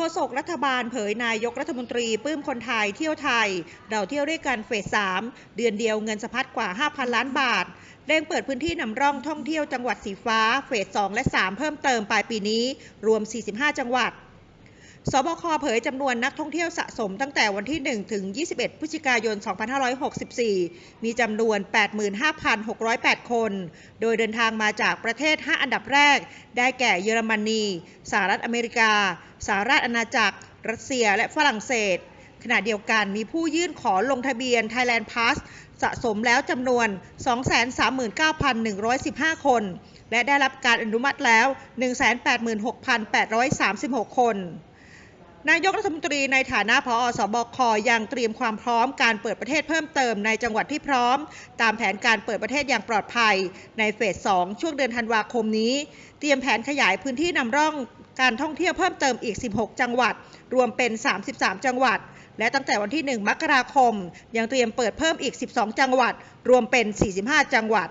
ฆษกรัฐบาลเผยนายกรัฐมนตรีปลื้มคนไทยเที่ยวไทย เราเที่ยวด้วยกันเฟส 3 เดือนเดียวเงินสะพัดกว่า 5,000 ล้านบาทเร่งเปิดพื้นที่นำร่องท่องเที่ยวจังหวัดสีฟ้าเฟส 2 และ 3 เพิ่มเติมปลายปีนี้ รวม 45 จังหวัด สบคเผยจำนวนนักท่องเที่ยวสะสมตั้งแต่วันที่ 1 ถึง 21 พฤศจิกายน 2564 มีจำนวน 85,608 คน โดยเดินทางมาจากประเทศ 5 อันดับแรก ได้แก่เยอรมนี สหรัฐอเมริกา สหราชอาณาจักร รัสเซีย และฝรั่งเศส ขณะเดียวกันมีผู้ยื่นขอลงทะเบียน Thailand Pass สะสมแล้วจำนวน 239,115 คน และได้รับการอนุมัติแล้ว 186,836 คน นายกรัฐมนตรีในฐานะพอสบคยังเตรียมความพร้อมการเปิดประเทศเพิ่มเติมในจังหวัดที่พร้อม ตามแผนการเปิดประเทศอย่างปลอดภัย ในเฟส 2 ช่วงเดือนธันวาคมนี้ เตรียมแผนขยายพื้นที่นำร่องการท่องเที่ยวเพิ่มเติมอีก 16 จังหวัด รวมเป็น 33 จังหวัด และตั้งแต่วันที่ 1 มกราคม ยังเตรียมเปิดเพิ่มอีก 12 จังหวัด รวมเป็น 45 จังหวัด